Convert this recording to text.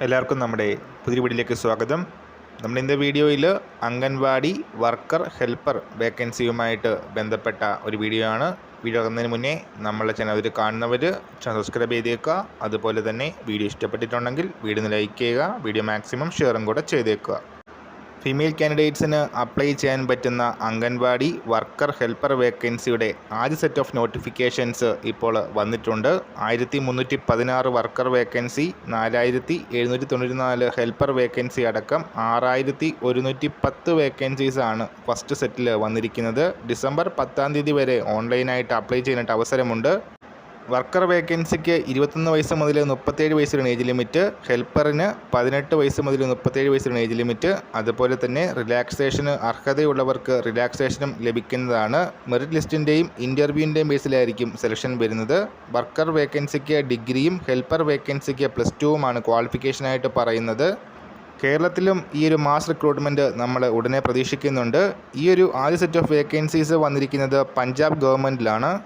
എല്ലാവർക്കും നമ്മുടെ പുതിയ വീഡിയോയിലേക്ക് സ്വാഗതം. നമ്മൾ ഇന്നത്തെ വീഡിയോയിൽ അംഗൻവാടി വർക്കർ ഹെൽപ്പർ വേക്കൻസിയുമായിട്ട് ബന്ധപ്പെട്ട ഒരു വീഡിയോ ആണ്. വീഡിയോ ഇറങ്ങുന്നതിന് മുന്നേ നമ്മളെ ചാനൽ ഒരു കാണുന്നവർ ചാനൽ സബ്സ്ക്രൈബ് ചെയ്തേക്കുക. അതുപോലെ തന്നെ വീഡിയോ ഇഷ്ടപ്പെട്ടിട്ടുണ്ടെങ്കിൽ വീഡിയോ ലൈക്ക് ചെയ്യുക വീഡിയോ മാക്സിമം ഷെയറും കൂടെ ചെയ്തേക്കുക. ഫീമെയിൽ കാൻഡിഡേറ്റ്സിന് അപ്ലൈ ചെയ്യാൻ പറ്റുന്ന അംഗൻവാടി വർക്കർ ഹെൽപ്പർ വേക്കൻസിയുടെ ആദ്യ സെറ്റ് ഓഫ് നോട്ടിഫിക്കേഷൻസ് ഇപ്പോൾ വന്നിട്ടുണ്ട്. ആയിരത്തി മുന്നൂറ്റി പതിനാറ് വർക്കർ വേക്കൻസി നാലായിരത്തി എഴുന്നൂറ്റി തൊണ്ണൂറ്റി നാല് ഹെൽപ്പർ വേക്കൻസി അടക്കം ആറായിരത്തി ഒരുന്നൂറ്റി പത്ത് ഫസ്റ്റ് സെറ്റിൽ വന്നിരിക്കുന്നത്. ഡിസംബർ പത്താം തീയതി വരെ ഓൺലൈനായിട്ട് അപ്ലൈ ചെയ്യാനായിട്ട് അവസരമുണ്ട്. വർക്കർ വേക്കൻസിക്ക് ഇരുപത്തൊന്ന് വയസ്സ് മുതൽ മുപ്പത്തേഴ് വയസ്സിലാണ് ഏജ് ലിമിറ്റ് ഹെൽപ്പറിന് പതിനെട്ട് വയസ്സ് മുതൽ മുപ്പത്തേഴ് വയസ്സിലാണ് ഏജ് ലിമിറ്റ് അതുപോലെ തന്നെ റിലാക്സേഷന് അർഹതയുള്ളവർക്ക് റിലാക്സേഷനും ലഭിക്കുന്നതാണ്. മെറിറ്റ് ലിസ്റ്റിന്റെയും ഇന്റർവ്യൂവിന്റെയും ബേസിലായിരിക്കും സെലക്ഷൻ വരുന്നത്. വർക്കർ വേക്കൻസിക്ക് ഡിഗ്രിയും ഹെൽപ്പർ വേക്കൻസിക്ക് പ്ലസ് ടുവുമാണ് ക്വാളിഫിക്കേഷനായിട്ട് പറയുന്നത്. കേരളത്തിലും ഈ ഒരു മാസ് റിക്രൂട്ട്മെന്റ് നമ്മൾ ഉടനെ പ്രതീക്ഷിക്കുന്നുണ്ട്. ഈ ഒരു ആദ്യ സെറ്റ് ഓഫ് വേക്കൻസീസ് വന്നിരിക്കുന്നത് പഞ്ചാബ് ഗവൺമെന്റിലാണ്